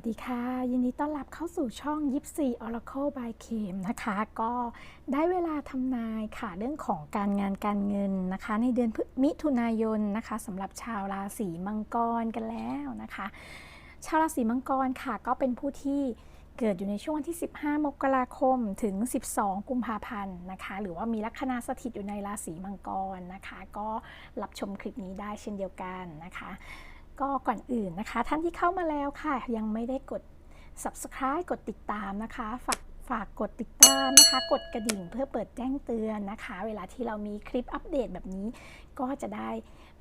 วัสดีค่ะ ยินดีต้อนรับเข้าสู่ช่องยิปซี Oracle by เคมนะคะ ก็ได้เวลาทำนายค่ะเรื่องของการงานการเงินนะคะ ในเดือนมิถุนายนนะคะสำหรับชาวราศีมังกรกันแล้วนะคะ ชาวราศีมังกรค่ะ ก็เป็นผู้ที่เกิดอยู่ในช่วงที่ 15 มกราคมถึง 12 กุมภาพันธ์นะคะ หรือว่ามีลัคนาสถิตอยู่ในราศีมังกรนะคะ ก็รับชมคลิปนี้ได้เช่นเดียวกันนะคะ ก็ก่อนอื่นนะคะ ท่านที่เข้ามาแล้วค่ะ ยังไม่ได้กด subscribe กดติดตามนะคะ ฝากฝากกดติดตามนะคะ กดกระดิ่งเพื่อเปิดแจ้งเตือนนะคะ เวลาที่เรามีคลิปอัปเดตแบบนี้ ก็จะได้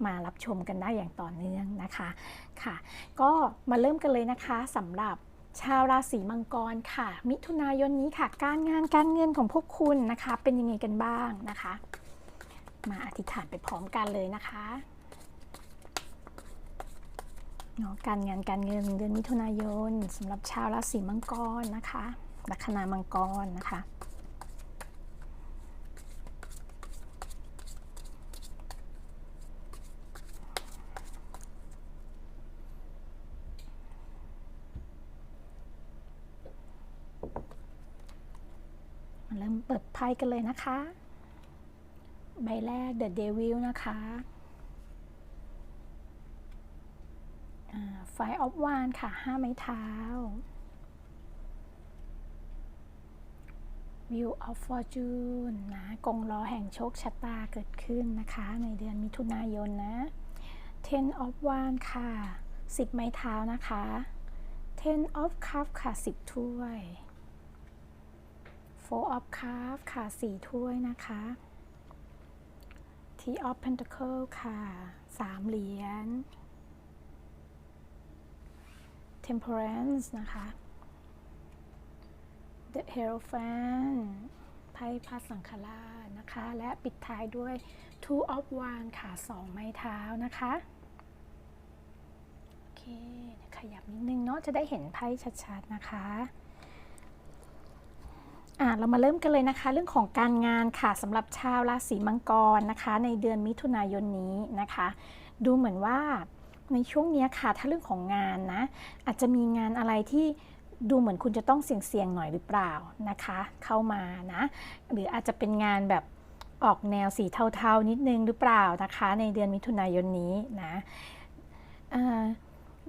มารับชมกันได้อย่างต่อเนื่องนะคะค่ะ ก็มาเริ่มกันเลยนะคะสำหรับชาวราศีมังกรค่ะ มิถุนายนนี้ค่ะ การงานการเงินของพวกคุณนะคะ เป็นยังไงกันบ้างนะคะ มาอธิษฐานไปพร้อมกันเลยนะคะ เนาะการงานการเงินเดือนมิถุนายนสำหรับชาวราศีมังกรนะคะลัคนามังกรนะคะเริ่มเปิดไพ่กันเลยนะคะ ใบแรก The Devil นะคะ ไฟออฟวานค่ะห้าไม้เท้า View of Fortune นะกงล้อแห่งโชคชะตาเกิดขึ้นนะคะ ในเดือนมิถุนายนนะ Ten of Wands ค่ะ 10 ไม้เท้านะคะ Ten of Cups ค่ะ 10 ถ้วย Four of Cups ค่ะ 4 ถ้วยนะคะ Tea of Pentacle ค่ะ 3 เหรียญ Temperance นะคะ The Hierophant ไพ่พระสังฆราชนะคะ และปิดท้ายด้วย Two of Wands ค่ะ2ไม้เท้านะคะโอเคขยับนิดนึงเนาะจะได้เห็นไพ่ชัดๆนะคะอ่าเรามาเริ่มกันเลยนะคะ เรื่องของการงานค่ะสำหรับชาวราศีมังกรนะคะ ในเดือนมิถุนายนนี้นะคะ ดูเหมือนว่า ในช่วงนี้ค่ะ ถ้าเรื่องของงานนะ อาจจะมีงานอะไรที่ดูเหมือนคุณจะต้องเสี่ยงๆหน่อยหรือเปล่านะคะ เข้ามานะ หรืออาจจะเป็นงานแบบออกแนวสีเทาๆนิดนึงหรือเปล่านะคะ ในเดือนมิถุนายนนี้นะ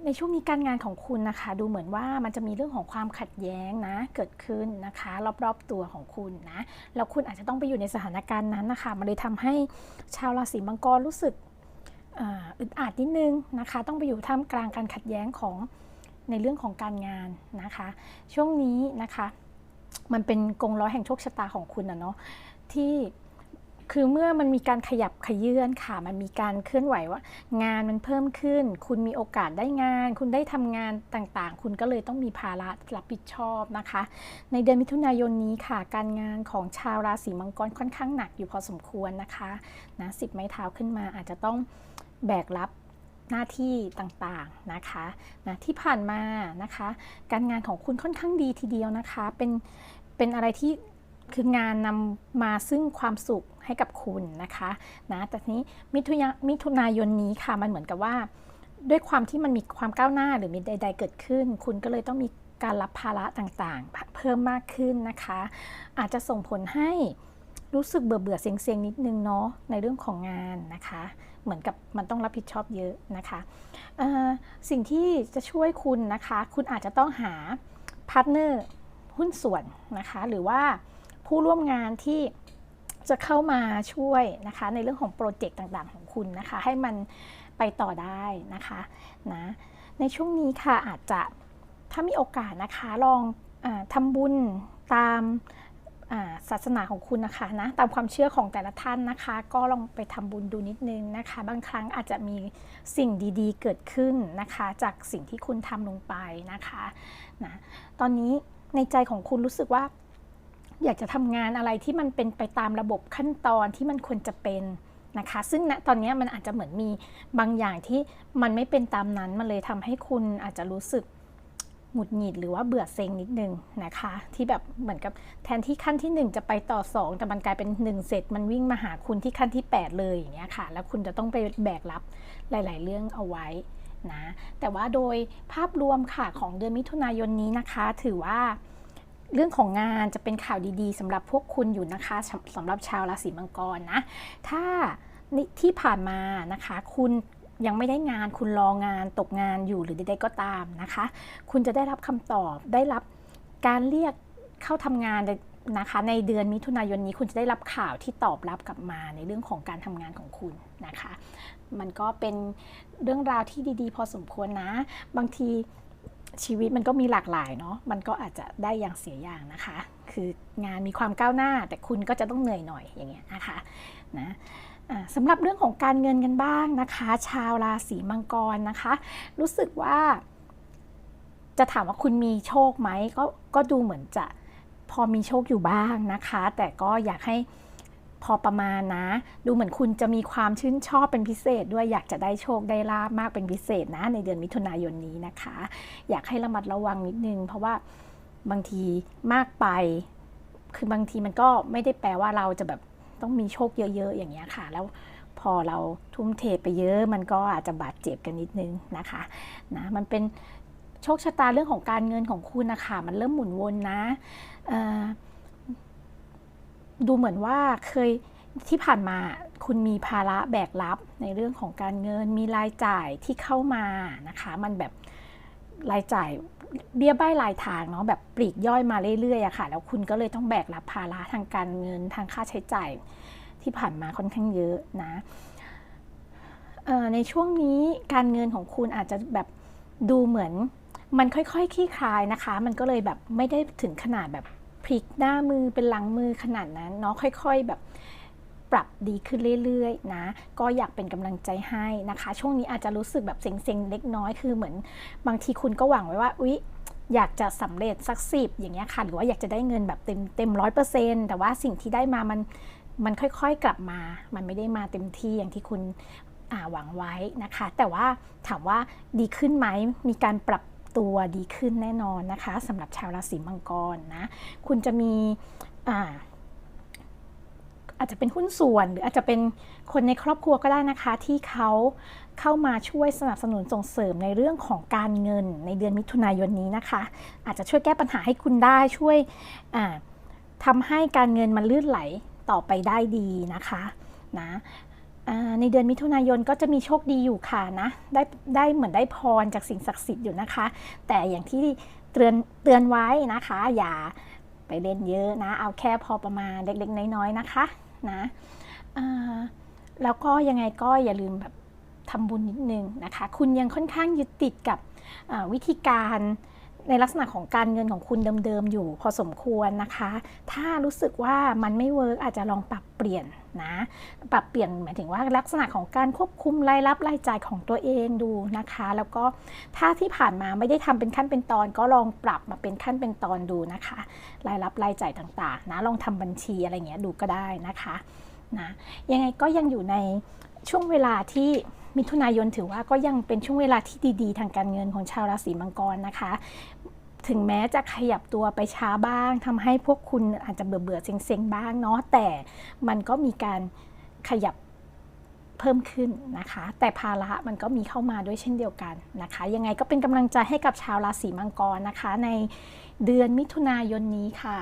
ในช่วงนี้การงานของคุณนะคะ ดูเหมือนว่ามันจะมีเรื่องของความขัดแย้งนะ เกิดขึ้นนะคะ รอบๆตัวของคุณนะแล้วคุณอาจจะต้องไปอยู่ในสถานการณ์นั้นนะคะมันเลยทำให้ชาวราศีมังกรรู้สึก อึดอัดนิดนึงนะคะ ต้องไปอยู่ท่ามกลางการขัดแย้งของในเรื่องของการงานนะคะ ช่วงนี้นะคะ มันเป็นกงล้อแห่งโชคชะตาของคุณนะเนาะที่คือเมื่อมันมีการขยับขยื่นค่ะ มันมีการเคลื่อนไหวว่า งานมันเพิ่มขึ้น คุณมีโอกาสได้งาน คุณได้ทำงานต่างๆ คุณก็เลยต้องมีภาระรับผิดชอบนะคะ ในเดือนมิถุนายนนี้ค่ะ การงานของชาวราศีมังกรค่อนข้างหนักอยู่พอสมควรนะคะนะสิบไม้เท้าขึ้นมาอาจจะต้อง แบกรับหน้าที่ต่างๆนะคะนะที่ผ่านมานะคะ การงานของคุณค่อนข้างดีทีเดียวนะคะ เป็นเป็นอะไรที่คืองานนำมาซึ่งความสุขให้กับคุณนะคะนะแต่นี้มิถุนมิถุนายนนี้ค่ะมันเหมือนกับว่า ด้วยความที่มันมีความก้าวหน้าหรือมีใด ๆ เกิดขึ้น คุณก็เลยต้องมีการรับภาระต่างๆ เพิ่มมากขึ้นนะคะ อาจจะส่งผลให้ รู้สึกเบื่อเบื่อเซ็งเซ็งนิดนึงเนาะในเรื่องของงานนะคะ เหมือนกับมันต้องรับผิดชอบเยอะนะคะสิ่งที่จะช่วยคุณนะคะ คุณอาจจะต้องหาพาร์ทเนอร์หุ้นส่วนนะคะ หรือว่าผู้ร่วมงานที่จะเข้ามาช่วยนะคะ ในเรื่องของโปรเจกต์ต่างๆของคุณนะคะ ให้มันไปต่อได้นะคะนะในช่วงนี้ค่ะอาจจะถ้ามีโอกาสนะคะลองอทำบุญตาม ศาสนาของคุณนะคะนะตามความเชื่อของแต่ละท่านนะคะ ก็ลองไปทำบุญดูนิดนึงนะคะ บางครั้งอาจจะมีสิ่งดีๆ เกิดขึ้นนะคะ จากสิ่งที่คุณทำลงไปนะคะนะตอนนี้ในใจของคุณรู้สึกว่า อยากจะทำงานอะไรที่มันเป็นไปตามระบบขั้นตอนที่มันควรจะเป็นนะคะ ซึ่งณตอนนี้มันอาจจะเหมือนมีบางอย่างที่มันไม่เป็นตามนั้นมันเลยทำให้คุณอาจจะรู้สึก หงุดหงิดหรือว่าเบื่อเซ็งนิดนึงนะคะ ที่แบบเหมือนกับแทนที่ขั้นที่ 1 จะไปต่อ 2 แต่มันกลายเป็น 1 เสร็จ มันวิ่งมาหาคุณที่ขั้นที่ 8 เลยอย่างเงี้ยค่ะ แล้วคุณจะต้องไปแบกรับหลาย ๆ เรื่องเอาไว้นะแต่ว่าโดยภาพรวมค่ะของเดือนมิถุนายนนี้นะคะ ถือว่าเรื่องของงานจะเป็นข่าวดีๆสำหรับพวกคุณอยู่นะคะสำหรับชาวราศีมังกรนะ ถ้าที่ผ่านมานะคะ คุณ ยังไม่ได้งานคุณรองานตกงานอยู่หรือใดๆก็ตามนะคะ คุณจะได้รับคำตอบได้รับการเรียกเข้าทำงานนะคะ ในเดือนมิถุนายนนี้คุณจะได้รับข่าวที่ตอบรับกลับมาในเรื่องของการทำงานของคุณนะคะ มันก็เป็นเรื่องราวที่ดีๆ พอสมควรนะ บางทีชีวิตมันก็มีหลากหลายเนาะมันก็อาจจะได้อย่างเสียอย่างนะคะ คืองานมีความก้าวหน้า แต่คุณก็จะต้องเหนื่อยหน่อยอย่างเงี้ยนะคะนะ สำหรับเรื่องของการเงินกันบ้างนะคะ ชาวราศีมังกรนะคะ รู้สึกว่า จะถามว่าคุณมีโชคไหมก็ก็ดูเหมือนจะพอมีโชคอยู่บ้างนะคะ แต่ก็อยากให้พอประมาณนะ ดูเหมือนคุณจะมีความชื่นชอบเป็นพิเศษด้วยอยากจะได้โชคได้ลาบมากเป็นพิเศษนะในเดือนมิถุนายนนี้นะคะ อยากให้ระมัดระวังนิดนึง เพราะว่าบางทีมากไป คือบางทีมันก็ไม่ได้แปลว่าเราจะแบบ ต้องมีโชคเยอะๆ อย่างเงี้ยค่ะ แล้วพอเราทุ่มเทไปเยอะมันก็อาจจะบาดเจ็บกันนิดนึงนะคะนะมันเป็นโชคชะตาเรื่องของการเงินของคุณนะคะมันเริ่มหมุนวนนะดูเหมือนว่าเคยที่ผ่านมาคุณมีภาระแบกรับในเรื่องของการเงินมีรายจ่ายที่เข้ามานะคะ มันแบบ รายจ่ายเบี้ยใบ้รายทางเนาะแบบปลีกย่อยมาเรื่อยๆอะค่ะ แล้วคุณก็เลยต้องแบกรับภาระทางการเงินทางค่าใช้จ่ายที่ผ่านมาค่อนข้างเยอะนะในช่วงนี้การเงินของคุณอาจจะแบบดูเหมือนมันค่อยๆคลี่คลายนะคะ มันก็เลยแบบไม่ได้ถึงขนาดแบบพลิกหน้ามือเป็นหลังมือขนาดนั้นเนาะค่อย ๆ แบบ ปรับดีขึ้นเรื่อยๆนะก็อยากเป็นกำลังใจให้นะคะ ช่วงนี้อาจจะรู้สึกแบบเซ็งๆเล็กน้อยคือเหมือน บางทีคุณก็หวังไว้ว่าอุ๊ยอยากจะสำเร็จสักสิบอย่างเงี้ยค่ะ หรือว่าอยากจะได้เงินแบบเต็มเต็มร้อยเปอร์เซ็นต์แต่ว่าสิ่งที่ได้มามันมันค่อยๆกลับมา มันไม่ได้มาเต็มที่อย่างที่คุณหวังไว้นะคะ แต่ว่าถามว่าดีขึ้นไหมมีการปรับตัวดีขึ้นแน่นอนนะคะสำหรับชาวราศีมังกรนะ คุณจะมี อาจจะเป็นหุ้นส่วนหรืออาจจะเป็นคนในครอบครัวก็ได้นะคะ ที่เขาเข้ามาช่วยสนับสนุนส่งเสริมในเรื่องของการเงินในเดือนมิถุนายนนี้นะคะ อาจจะช่วยแก้ปัญหาให้คุณได้ช่วยทำให้การเงินมันลื่นไหลต่อไปได้ดีนะคะนะในเดือนมิถุนายนก็จะมีโชคดีอยู่ค่ะนะได้ได้เหมือนได้พรจากสิ่งศักดิ์สิทธิ์อยู่นะคะ แต่อย่างที่เตือนเตือนไว้นะคะ อย่าไปเล่นเยอะนะ เอาแค่พอประมาณเล็กๆ น้อยๆนะคะ นะแล้วก็ยังไงก็อย่าลืมแบบทำบุญนิดนึงนะคะ คุณยังค่อนข้างยึดติดกับวิธีการ ในลักษณะของการเงินของคุณเดิมๆอยู่พอสมควรนะคะ ถ้ารู้สึกว่ามันไม่เวิร์กอาจจะลองปรับเปลี่ยนนะ ปรับเปลี่ยนหมายถึงว่าลักษณะของการควบคุมรายรับรายจ่ายของตัวเองดูนะคะ แล้วก็ถ้าที่ผ่านมาไม่ได้ทำเป็นขั้นเป็นตอน ก็ลองปรับมาเป็นขั้นเป็นตอนดูนะคะ รายรับรายจ่ายต่างๆ นะลองทำบัญชีอะไรเงี้ยดูก็ได้นะคะนะยังไงก็ยังอยู่ในช่วงเวลาที่ มิถุนายนถือว่าก็ยังเป็นช่วงเวลาที่ดี ๆ ทางการเงินของชาวราศีมังกรนะคะ ถึงแม้จะขยับตัวไปช้าบ้างทำให้พวกคุณอาจจะเบื่อเบื่อเซ็งๆบ้างเนาะแต่มันก็มีการขยับเพิ่มขึ้นนะคะ แต่ภาระมันก็มีเข้ามาด้วยเช่นเดียวกันนะคะ ยังไงก็เป็นกำลังใจให้กับชาวราศีมังกรนะคะ ในเดือนมิถุนายนนี้ค่ะ